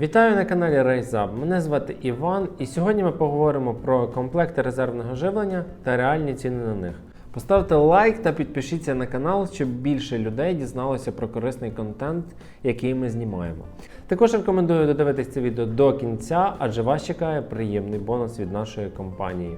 Вітаю на каналі RaceUp. Мене звати Іван, і сьогодні ми поговоримо про комплекти резервного живлення та реальні ціни на них. Поставте лайк та підпишіться на канал, щоб більше людей дізналося про корисний контент, який ми знімаємо. Також рекомендую додивитись це відео до кінця, адже вас чекає приємний бонус від нашої компанії.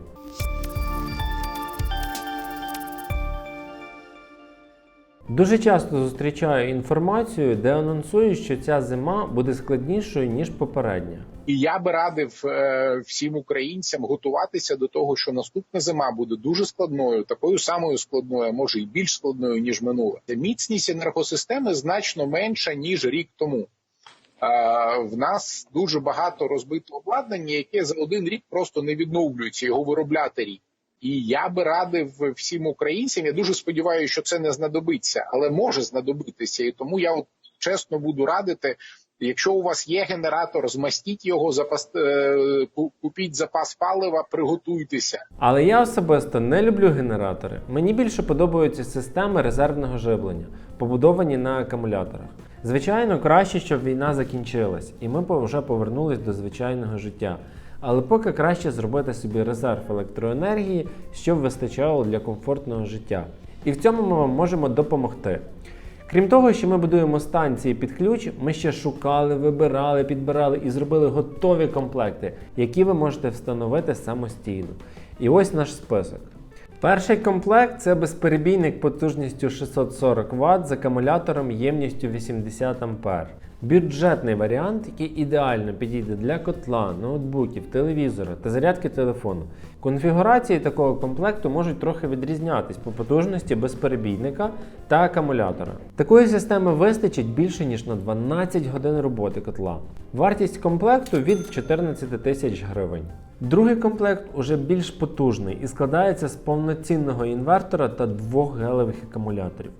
Дуже часто зустрічаю інформацію, де анонсують, що ця зима буде складнішою ніж попередня. І я би радив е, всім українцям готуватися до того, що наступна зима буде дуже складною, такою самою складною, може і більш складною ніж минула. Міцність енергосистеми значно менша ніж рік тому. Е, в нас дуже багато розбитого обладнання, яке за один рік просто не відновлюється. Його виробляти рік. І я би радив всім українцям. Я дуже сподіваюся, що це не знадобиться, але може знадобитися. І тому я от чесно буду радити. Якщо у вас є генератор, змастіть його, запас е, купіть запас палива, приготуйтеся. Але я особисто не люблю генератори. Мені більше подобаються системи резервного живлення, побудовані на акумуляторах. Звичайно, краще, щоб війна закінчилась, і ми вже повернулись до звичайного життя. Але поки краще зробити собі резерв електроенергії, щоб вистачало для комфортного життя. І в цьому ми вам можемо допомогти. Крім того, що ми будуємо станції під ключ, ми ще шукали, вибирали, підбирали і зробили готові комплекти, які ви можете встановити самостійно. І ось наш список. Перший комплект це безперебійник потужністю 640 Вт з акумулятором ємністю 80 А. Бюджетний варіант, який ідеально підійде для котла, ноутбуків, телевізора та зарядки телефону. Конфігурації такого комплекту можуть трохи відрізнятись по потужності безперебійника та акумулятора. Такої системи вистачить більше ніж на 12 годин роботи котла. Вартість комплекту від 14 тисяч гривень. Другий комплект уже більш потужний і складається з повноцінного інвертора та двох гелевих акумуляторів.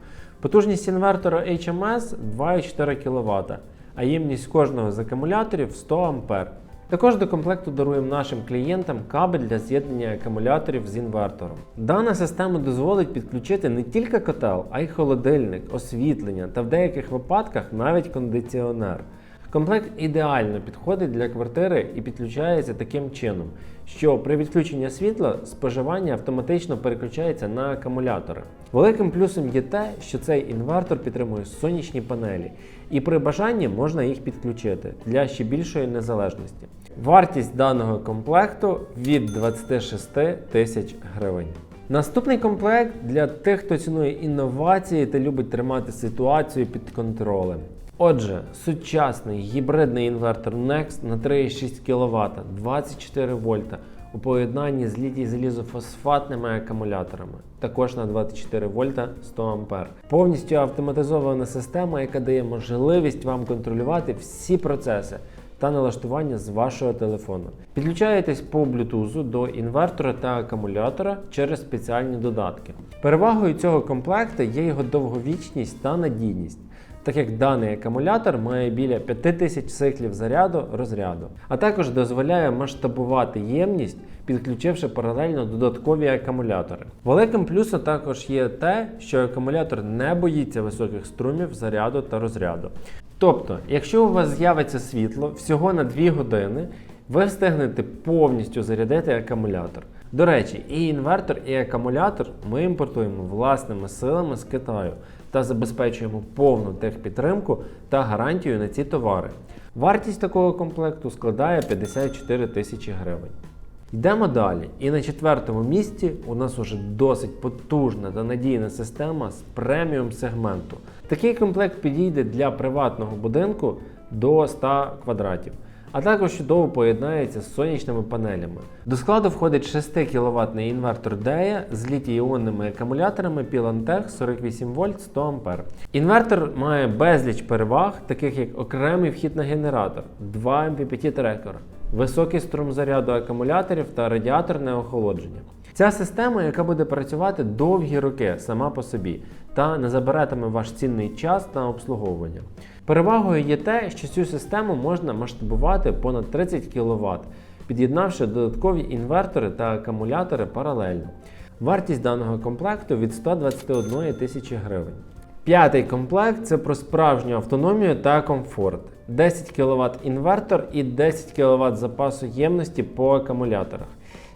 Потужність інвертора HMS 2,4 кВт, а ємність кожного з акумуляторів 100 А. Також до комплекту даруємо нашим клієнтам кабель для з'єднання акумуляторів з інвертором. Дана система дозволить підключити не тільки котел, а й холодильник, освітлення та в деяких випадках навіть кондиціонер. Комплект ідеально підходить для квартири і підключається таким чином, що при відключенні світла споживання автоматично переключається на акумулятори. Великим плюсом є те, що цей інвертор підтримує сонячні панелі, і при бажанні можна їх підключити для ще більшої незалежності. Вартість даного комплекту від 26 тисяч гривень. Наступний комплект для тих, хто цінує інновації та любить тримати ситуацію під контролем. Отже, сучасний гібридний інвертор Next на 3,6 кВт 24 вольта у поєднанні з літій залізофосфатними акумуляторами, також на 24 вольта 100 А. Повністю автоматизована система, яка дає можливість вам контролювати всі процеси та налаштування з вашого телефону. Підключаєтесь по Bluetooth до інвертора та акумулятора через спеціальні додатки. Перевагою цього комплекту є його довговічність та надійність. Так як даний акумулятор має біля 5000 циклів заряду розряду, а також дозволяє масштабувати ємність, підключивши паралельно додаткові акумулятори. Великим плюсом також є те, що акумулятор не боїться високих струмів заряду та розряду. Тобто, якщо у вас з'явиться світло всього на 2 години, ви встигнете повністю зарядити акумулятор. До речі, і інвертор, і акумулятор ми імпортуємо власними силами з Китаю та забезпечуємо повну техпідтримку та гарантію на ці товари. Вартість такого комплекту складає 54 тисячі гривень. Йдемо далі. І на четвертому місці у нас уже досить потужна та надійна система з преміум сегменту. Такий комплект підійде для приватного будинку до 100 квадратів. А також чудово поєднається з сонячними панелями. До складу входить 6 кВт інвертор DEA з літій-іонними акумуляторами Pilantech 48 В 100 А. Інвертор має безліч переваг, таких як окремий вхід на генератор, 2 MPPT трекера, високий струм заряду акумуляторів та радіаторне охолодження. Ця система, яка буде працювати довгі роки сама по собі, та не забиратиме ваш цінний час на обслуговування. Перевагою є те, що цю систему можна масштабувати понад 30 кВт, під'єднавши додаткові інвертори та акумулятори паралельно. Вартість даного комплекту від 121 тисячі гривень. П'ятий комплект це про справжню автономію та комфорт. 10 кВт інвертор і 10 кВт запасу ємності по акумуляторах.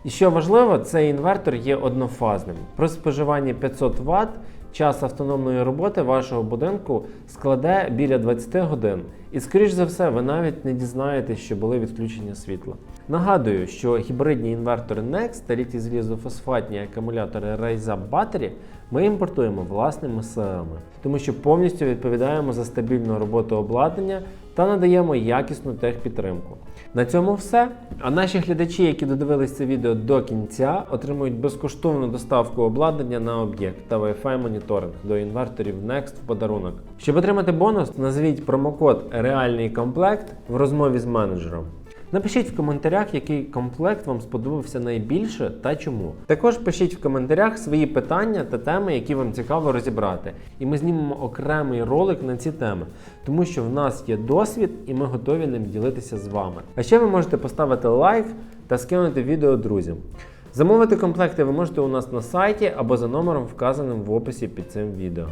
І що важливо, цей інвертор є однофазним. При споживанні 500 Вт час автономної роботи вашого будинку складе біля 20 годин. І, скоріш за все, ви навіть не дізнаєтесь, що були відключення світла. Нагадую, що гібридні інвертори NEXT та літій-залізофосфатні акумулятори Raise Battery ми імпортуємо власними силами, тому що повністю відповідаємо за стабільну роботу обладнання та надаємо якісну техпідтримку. На цьому все. А наші глядачі, які додивились це відео до кінця, отримують безкоштовну доставку обладнання на об'єкт та Wi-Fi моніторинг до інверторів Next в подарунок. Щоб отримати бонус, назвіть промокод Реальний комплект в розмові з менеджером. Напишіть в коментарях, який комплект вам сподобався найбільше та чому. Також пишіть в коментарях свої питання та теми, які вам цікаво розібрати. І ми знімемо окремий ролик на ці теми, тому що в нас є досвід і ми готові ним ділитися з вами. А ще ви можете поставити лайк та скинути відео друзям. Замовити комплекти ви можете у нас на сайті або за номером, вказаним в описі під цим відео.